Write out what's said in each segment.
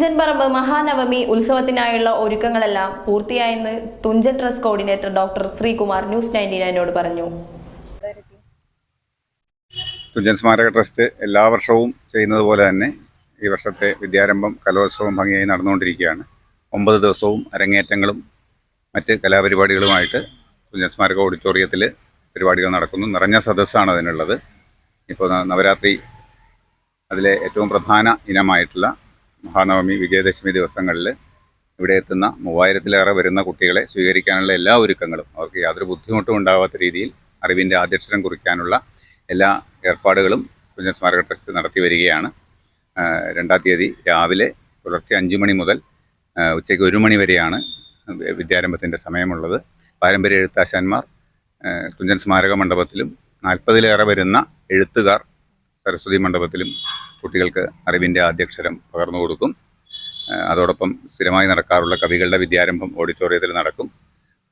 തുഞ്ചൻ പറമ്പ് മഹാനവമി ഉത്സവത്തിനായുള്ള ഒരുക്കങ്ങളെല്ലാം പൂർത്തിയായെന്ന് Thunchan trust coordinator doctor Sreekumar news ninety നയനോട് പറഞ്ഞു. തുഞ്ചൻ സ്മാരക ട്രസ്റ്റ് എല്ലാ വർഷവും ചെയ്യുന്നത് പോലെ തന്നെ ഈ വർഷത്തെ വിദ്യാരംഭം കലോത്സവം ഭംഗിയായി നടന്നുകൊണ്ടിരിക്കുകയാണ്. ഒമ്പത് ദിവസവും അരങ്ങേറ്റങ്ങളും മറ്റ് കലാപരിപാടികളുമായിട്ട് തുഞ്ചൻ സ്മാരക ഓഡിറ്റോറിയത്തിൽ പരിപാടികൾ നടക്കുന്നു. നിറഞ്ഞ സദസ്സാണ് അതിനുള്ളത്. ഇപ്പോൾ നവരാത്രി അതിലെ ഏറ്റവും പ്രധാന ഇനമായിട്ടുള്ള മഹാനവമി വിജയദശമി ദിവസങ്ങളിൽ ഇവിടെ എത്തുന്ന മൂവായിരത്തിലേറെ വരുന്ന കുട്ടികളെ സ്വീകരിക്കാനുള്ള എല്ലാ ഒരുക്കങ്ങളും അവർക്ക് യാതൊരു ബുദ്ധിമുട്ടും ഉണ്ടാവാത്ത രീതിയിൽ അറിവിന്റെ ആദ്യക്ഷരം കുറിക്കാനുള്ള എല്ലാ ഏർപ്പാടുകളും കുഞ്ഞൻ സ്മാരക ട്രസ്റ്റ് നടത്തി വരികയാണ്. രണ്ടാം തീയതി രാവിലെ പുലർച്ചെ അഞ്ച് മണി മുതൽ ഉച്ചയ്ക്ക് ഒരു മണി വരെയാണ് വിദ്യാരംഭത്തിന്റെ സമയമുള്ളത്. പാരമ്പര്യ എഴുത്താശാന്മാർ തുഞ്ചൻ സ്മാരക മണ്ഡപത്തിലും നാൽപ്പതിലേറെ വരുന്ന എഴുത്തുകാർ സരസ്വതി മണ്ഡപത്തിലും കുട്ടികൾക്ക് അറിവിന്റെ ആദ്യക്ഷരം പകർന്നു കൊടുക്കും. അതോടൊപ്പം സ്ഥിരമായി നടക്കാറുള്ള കവികളുടെ വിദ്യാരംഭം ഓഡിറ്റോറിയത്തിൽ നടക്കും.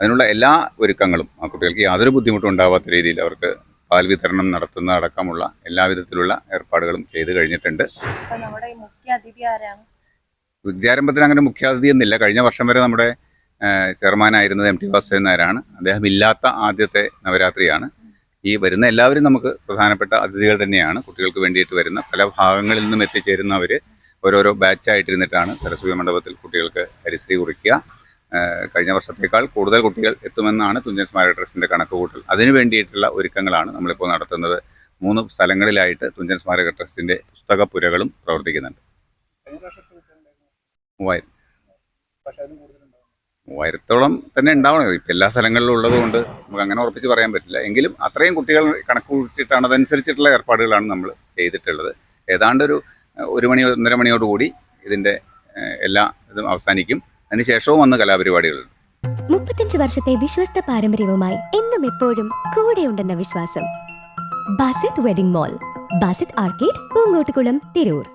അതിനുള്ള എല്ലാ ഒരുക്കങ്ങളും ആ കുട്ടികൾക്ക് യാതൊരു ബുദ്ധിമുട്ടും ഉണ്ടാവാത്ത രീതിയിൽ അവർക്ക് പാൽ വിതരണം നടത്തുന്ന അടക്കമുള്ള എല്ലാവിധത്തിലുള്ള ഏർപ്പാടുകളും ചെയ്തു കഴിഞ്ഞിട്ടുണ്ട്. വിദ്യാരംഭത്തിന് അങ്ങനെ മുഖ്യാതിഥി എന്നില്ല. കഴിഞ്ഞ വർഷം വരെ നമ്മുടെ ചെയർമാൻ ചെയർമാനായിരുന്നത് എം ടി വാസുദേവൻ നായരാണ്. അദ്ദേഹം ഇല്ലാത്ത ആദ്യത്തെ നവരാത്രിയാണ്. ഈ വരുന്ന എല്ലാവരും നമുക്ക് പ്രധാനപ്പെട്ട അതിഥികൾ തന്നെയാണ്. കുട്ടികൾക്ക് വേണ്ടിയിട്ട് വരുന്ന പല ഭാഗങ്ങളിൽ നിന്നും എത്തിച്ചേരുന്നവർ ഓരോരോ ബാച്ചായിട്ടിരുന്നിട്ടാണ് സരസ്വതി മണ്ഡപത്തിൽ കുട്ടികൾക്ക് ഹരിശ്രീ കുറിക്കുക. കഴിഞ്ഞ വർഷത്തേക്കാൾ കൂടുതൽ കുട്ടികൾ എത്തുമെന്നാണ് തുഞ്ചൻ സ്മാരക ട്രസ്റ്റിന്റെ കണക്കുകൂട്ടൽ. അതിനു വേണ്ടിയിട്ടുള്ള ഒരുക്കങ്ങളാണ് നമ്മളിപ്പോൾ നടത്തുന്നത്. മൂന്ന് സ്ഥലങ്ങളിലായിട്ട് തുഞ്ചൻ സ്മാരക ട്രസ്റ്റിന്റെ പുസ്തകപ്പുരകളും പ്രവർത്തിക്കുന്നുണ്ട്. മൂവായിരം. മൂവായിരത്തോളം തന്നെ ഉണ്ടാവണം. ഇപ്പം എല്ലാ സ്ഥലങ്ങളിലും ഉള്ളതുകൊണ്ട് നമുക്ക് അങ്ങനെ ഉറപ്പിച്ച് പറയാൻ പറ്റില്ല. എങ്കിലും അത്രയും കുട്ടികൾ കണക്ക് കൂട്ടിയിട്ടാണ് അതനുസരിച്ചിട്ടുള്ള ഏർപ്പാടുകളാണ് നമ്മൾ ചെയ്തിട്ടുള്ളത്. ഏതാണ്ട് ഒരു ഒരു മണി ഒന്നര മണിയോടുകൂടി ഇതിന്റെ എല്ലാ ഇതും അവസാനിക്കും. അതിനുശേഷവും വന്ന് കലാപരിപാടികളുണ്ട് മുപ്പത്തഞ്ച് വർഷത്തെ വിശ്വസ്ത പാരമ്പര്യവുമായി എന്നും എപ്പോഴും കൂടെ ഉണ്ടെന്ന വിശ്വാസം. Basith wedding mall Basith arcade Poonkottukulam Tirur.